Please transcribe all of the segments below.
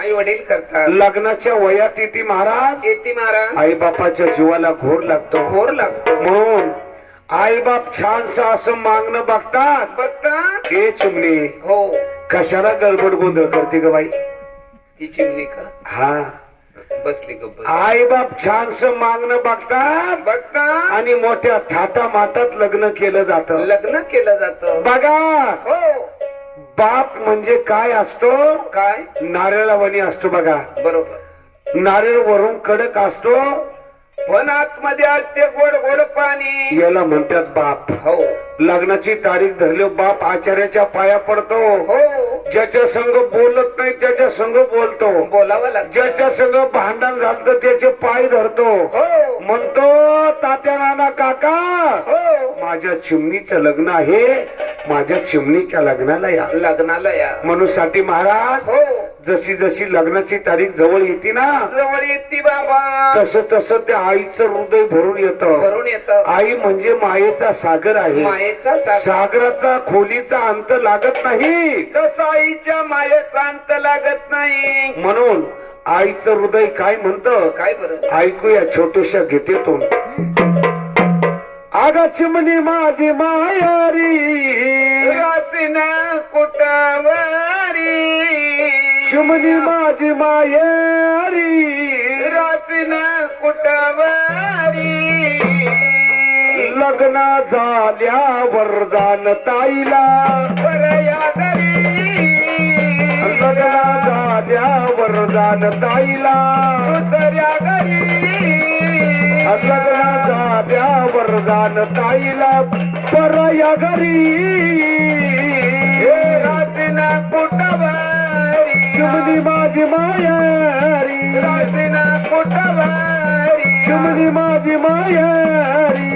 आई वडील करतात. लग्नाच्या वयात येते महाराज. येते महाराज. आई बापाच्या जीवाला घोर लागतो. घोर लागतो. म्हणून आई बाप छानस असं मागणं बघतात. बघतात. हे चिमणी हो. कशाला गडबड गोंधळ करते ग बाई? ती चिमणी का? हा. बसली गप्प आई बाप छानस मागणं बघतात. बघतात. आणि मोठ्या थाटा माटात लग्न केलं जात. लग्न केलं जात. बघा. हो. बाप म्हणजे काय असतो? काय? नारळावाणी असतो बघा. बरोबर. नारळ वरून कडक असतो. पण आतमध्ये असते गोड गोड पाणी. याला म्हणतात बाप. हो. लग्नाची तारीख धरली बाप आचार्याच्या पाया पडतो. हो. ज्याच्या संघ बोलत नाही त्याच्या संघ बोलतो. बोलावं लागत. ज्याच्या संघ भांडण झालं त्याचे पाय धरतो. हो. म्हणतो तात्या नाना काका हो. माझ्या चिमणीचं लग्न आहे. माझ्या चिमणीच्या लग्नाला या. लग्नाला या. म्हणून साठी महाराज हो. जशी जशी लग्नाची तारीख जवळ येते ना जवळ येते बाबा. तसं तसं त्या आईचं हृदय भरून येतं. भरून येत. आई म्हणजे मायेचा सागर आहे. मायेचा सागर. सागराचा खोलीचा अंत लागत नाही. तसा आईच्या मायेचा अंत लागत नाही? म्हणून आईचं हृदय काय म्हणतं? काय बरं? ऐकूया छोट्याशा गीतेतून. आगा चिमणी माझी मायारी. राचीन कुटावारी चिमणी माझी मायारी राचीन कुटावारी. लग्न झाल्यावर जाण ताईला. लग्न झाल्यावर जाण ताईला. दुसऱ्या घरी. लग्न झाल्यावर जाण ताईला. परया घरी. राचीन कुटावारी चिमणी माझी मायारी. राचीन कुटावारी चिमणी माझी मायारी.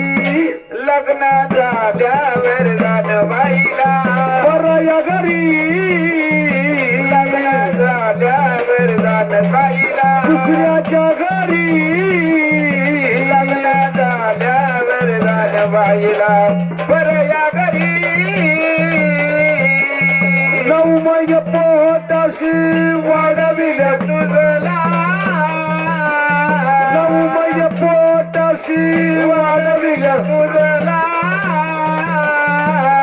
लग्न झाल्यावर झालं बाईला परया घरी. लग्न झाल्यावर झालं बाईला दुसऱ्याच्या घरी. लग्न झाल्यावर झालं बाईला बरं या घरी नवमय पोटाशी वाढविल तुझला. नवमय पोटाशी वाढविल तुझला.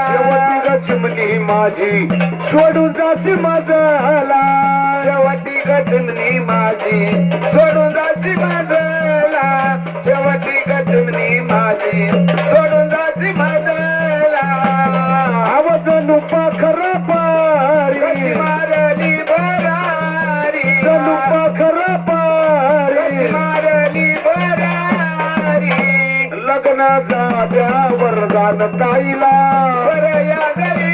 शेवटी ग माझी सोडून जाशी माझला. शेवटी गजमनी माझी सोडून जाशी माझला. शेवटी गजमनी माझी लग्न झाल्यावर जाण ताईला बरं या घरी.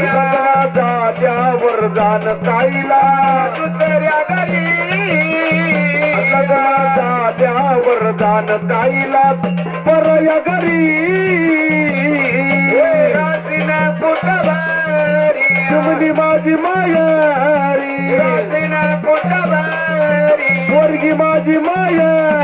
लग्न झाल्यावर जाण ताईला दुसऱ्या घरी. झाल्यावर जाण ताईला परया घरी. राजीन चिमणी माझी मायारी. राजीन पोरगी माझी लग्न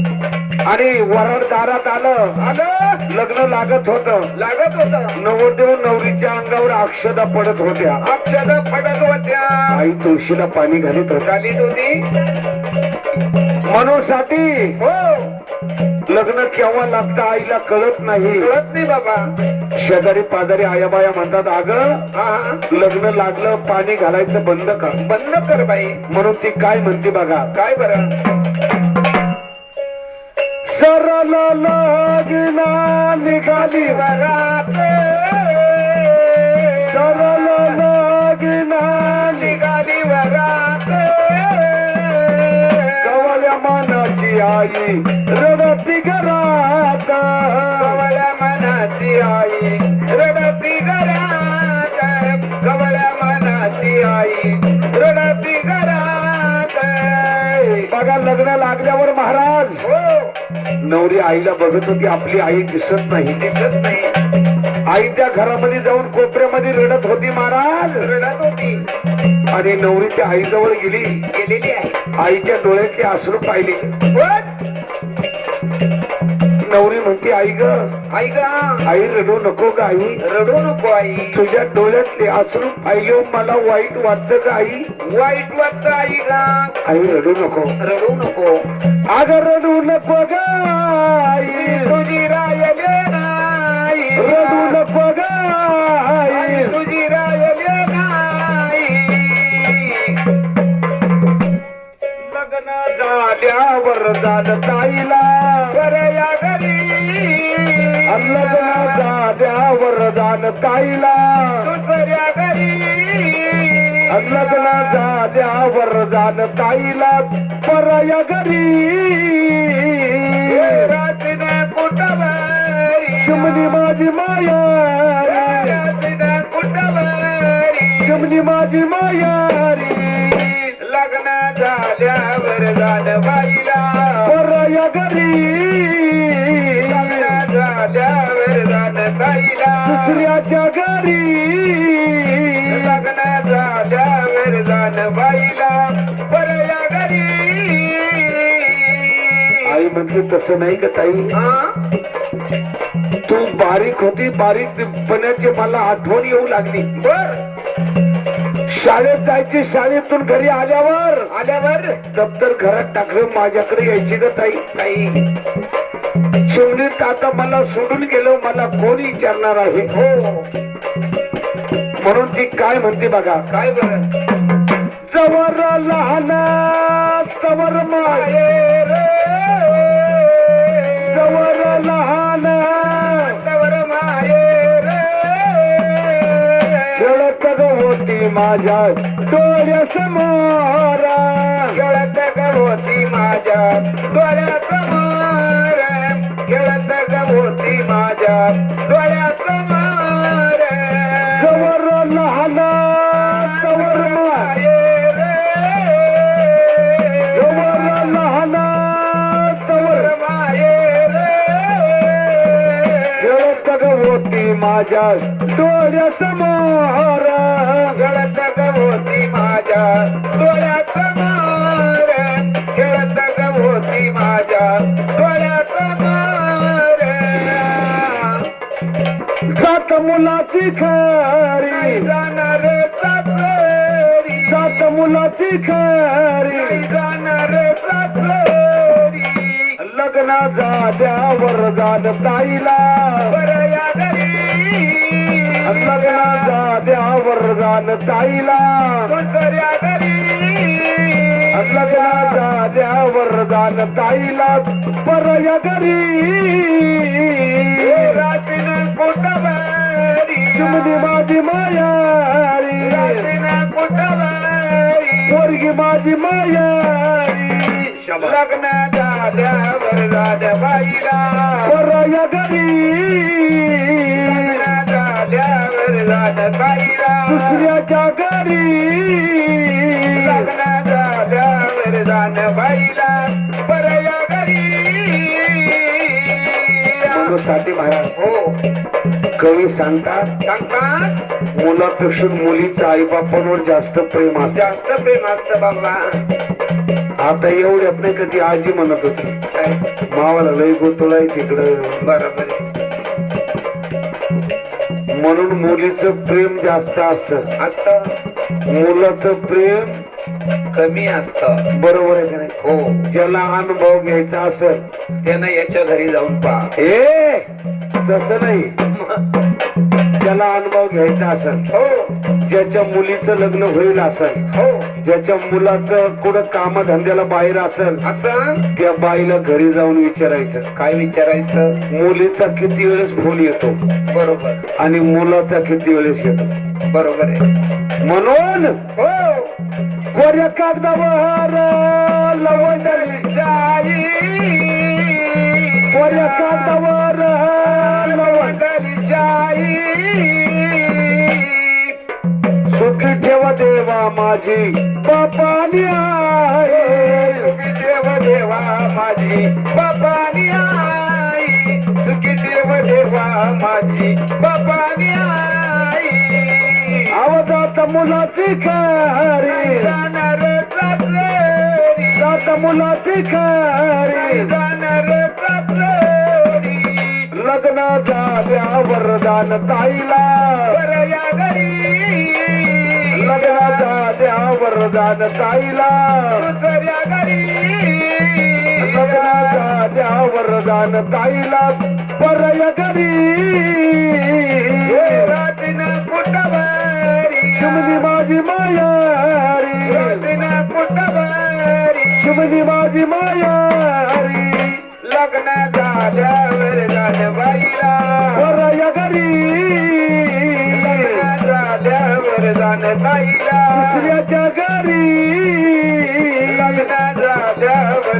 आणि वरण दारात आलं. आलं? लग्न लागत होत. लागत होत. नवरदेव नवरीच्या अंगावर अक्षदा पडत होत्या. अक्षर पडत होत्या. आई तुळशीला पाणी घालीत होता. होती. मनोसाठी हो. लग्न केव्हा लागतं आईला कळत नाही. कळत नाही बाबा. शेजारी पाजारी आयाबाया म्हणतात अग लग्न लागलं पाणी घालायचं बंद कर. बंद कर बाई. म्हणून ती काय म्हणते बघा. काय बरं? सरळ लग्ना निघाली वरात सरळ लग्ना निघाली वरात कवल्या मानाची आई रडती घरात. कवळ्या मनाची आई रडती घरात. कवळ्या मनाची आई रडती घरात. बघा लग्न लागल्यावर महाराज नवरी आईला बघत होती आपली आई दिसत नाही. दिसत नाही. आई त्या घरामध्ये जाऊन कोपऱ्यामध्ये रडत होती महाराज. रडत होती. आणि नवरी त्या आईजवळ गेली. गेलेली आहे. आईच्या डोळ्यातले अश्रू पाहिले. नवरी म्हणते आई ग आई गा आई रडू नको का आई. रडू नको आई. तुझ्या डोळ्यातले अश्रू पाहिले मला वाईट वाटतं का आई. वाईट वाटत आई गा. आई रडू नको. रडू नको. अग रडू नको ग आई. तुझी रायले नाही. रडू नको ग आई. आई तुझी रायले नाही. लग्न झाल्यावर झालं परया माझी माया रात्रीन माझी मायारी लग्न झाल्यावर झालं बाईला परया घरी लग्न झाल्यावर झालं ताईला दुसऱ्याच्या घरी लग्न झाल्यावर झालं बाईला. आई म्हणते तसं नाही का ताई? तू बारीक होती बारीक पणाची मला आठवण येऊ लागली. बर. शाळेत जायची शाळेतून घरी आल्यावर. आल्यावर? दप्तर घरात टाकलं माझ्याकडे यायची ग ताई. काही शिवणीत आता मला सोडून गेलं मला कोण विचारणार आहे? हो. म्हणून ती काय म्हणते बघा. काय बर? जवर लहान तवर माय. माझ्या डोळ्यासमोर खेळत ग होती माझ्या डोळ्यासमोर खेळत ग होती माझ्या डोळ्यासमोर जवर लहान तवर माय माये रे. जवर लहान तवर तवर माये रे. खेळत ग होती माझ्या डोळ्यासमोर खेळत ग होती माझ्या डोळ्यासमोर खेळत ग होती माझ्या डोळ्यासमोर जात मुलाची खरी. जाणार जात मुलाची खरी. जाणार लग्न झाल्यावर झालं ताईला. बरं या घरी. लग्नाचा झाल्यावर झालं ताईला लग्नाचा घरी लग्न ताईला परया घरी रात्रीन कुटवरी चिमणी माझी मायारी. रात्रीन कुटवरी पोरगी माझी मायारी. लग्नाचा द्या दुसऱ्याच्या घरी लग्न झाल्यावर झालं बाईला बरं या घरी साठी महाराज हो. कवी सांगतात सांगतात. मुलापेक्षा मुलीचं आई बापांवर जास्त प्रेम असते. जास्त प्रेम असतं बाबा. आता एवढ्यात नाही कधी आजी म्हणत होती. मावाला लय आहे तिकडं. बरोबर. म्हणून मुलीचं प्रेम जास्त असत. असतं? मुलाचं प्रेम कमी असतं. बरोबर आहे का नाही? हो. ज्याला अनुभव घ्यायचा असेल. त्यानं याच्या घरी जाऊन पहा. ए तसं नाही. ज्याला अनुभव घ्यायचा असेल. हो ज्याच्या मुलीचं लग्न होईल असेल. हो ज्याच्या मुलाचं कुठं कामधंद्याला बाहेर असेल. असं? त्या बाईला घरी जाऊन विचारायचं. काय विचारायचं? मुलीचा किती वेळेस फोन येतो? बरोबर. आणि मुलाचा किती वेळेस येतो? बरोबर आहे. म्हणून हो. कोऱ्या कागदावर लवंडली कोऱ्या कागदावर लवंड मंडली सुखी ठेवा देवा माझी. बापानी आहे. सुखी देव देवा माझी. बापानी आई सुखी देव देवा माझी. बापानी आई अवजात मुलाची खारी. जाणार जात मुलाची खारी. जाणार लग्न झाल्या वरदान ताईला. घरी. लग्न झाल्या वरदान ताईला. दुसऱ्या घरी. लग्न झाल्या वरदान ताईला. परय घरी. रातीनं कुटवारी चिमणी माझी मायारी. रातीनं कुटवारी चिमणी माझी मायारी. लग्न झाल्यावर जाण बाईला. परय घरी. ताईला दुसऱ्याच्या घरी.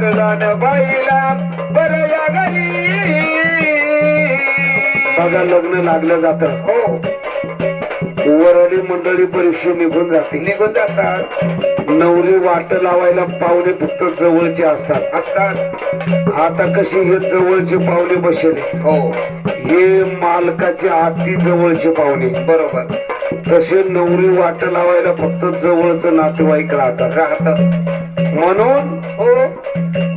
लग्न बाईला. बरं या घरी. बघा लग्न लागलं जात. हो. वरली मंडळी परीक्षा निघून जाते. निघून जातात. नवरी वाट लावायला पावले फक्त जवळचे असतात. असतात. आता कशी हे जवळचे पावले बसले? हो. हे मालकाचे आती जवळचे पावले बरोबर. तसे नवरी वाट लावायला फक्त जवळचं नातेवाईक राहतात. राहत म्हणून हो.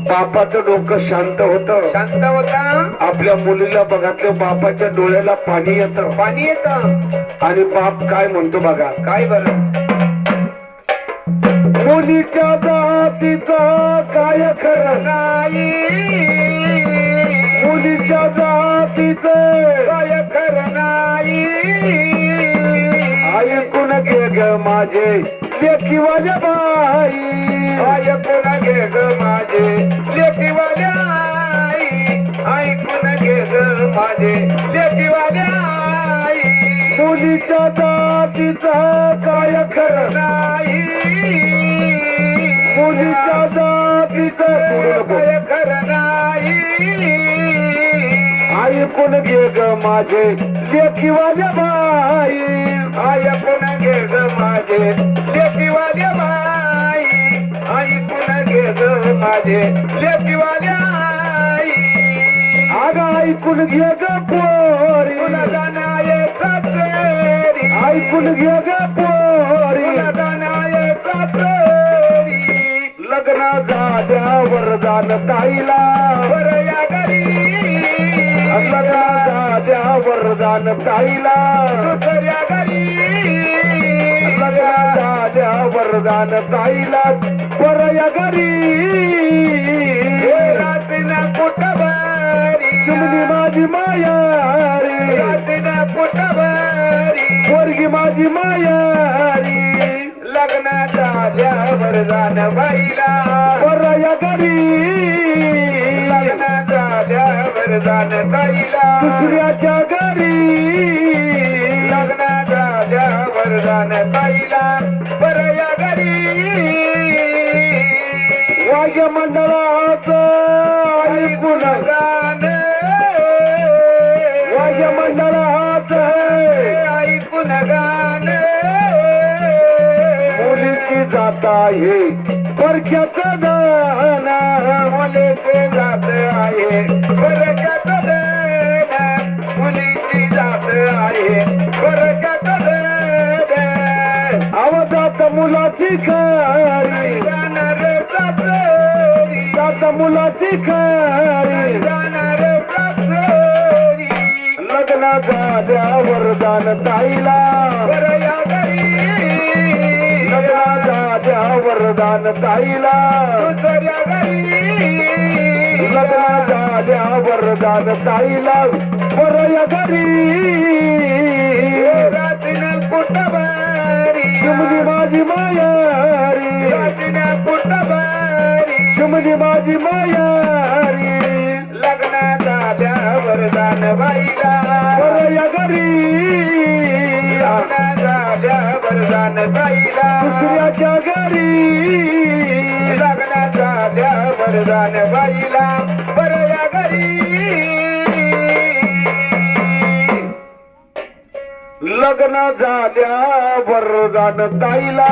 बापाचं डोकं शांत होत. शांत होता. आपल्या मुलीला बघातल्या बापाच्या डोळ्याला पाणी येतं. पाणी येत. आणि बाप काय म्हणतो बघा? काय बरं? मुलीच्या जातीचा काय खरं नाही. मुलीच्या जातीच काय खरं नाही. ऐकून घे ग माझे लेखीवाल्या बाई. ऐकून घे ग माझे लेकीवाल्या आई. ऐकून घे ग माझे लेकीवाल्या आई. मुलीच्या जातीचा काय खरं नाही. मुलीच्या जातीचं काय खरं नाही. ऐकून घे ग माझे लेखीवाल्या बाई. ऐकून घे ग माझे लेकीवाल्या बाई. ऐकून घे ग माझे लेकीवाल्या आई. अग ऐकून घे ग पोरी. ऐकून घे ग पोरी. झाल्या वरदान ताईला बरं या घरी. झाल्या वरदान ताईला दुसऱ्या घरी. झाल्या वरदान ताईला परया घरी. चिमणी माझी कुटवारी पोरगी माझी मायारी. लग्न झाल्यावर जाण बाईला घरी. जाण ताईला दुसऱ्याच्या घरी. जाण ताईला या घरी. मंडळाच ऐकून गाणं जात आहे. परक्याचं दान मुलीचे जात आहे. बरकत देण मुलीची जात आहे. बरकत देण आवाजात मुलाची खारी. जाणार सासरी जात मुलाची खारी. जाणार सासरी लग्न झाल्या वरदान ताईला. बरं या घरी लग्न झाल्या वरदान ताईला दुसऱ्या घरी लग्न झाल्या वरदान ताईला बरया घरी. रातीनं चिमणी माझी मायारी. रातीनं कुटवारी घरी लग्न जाण ताईला.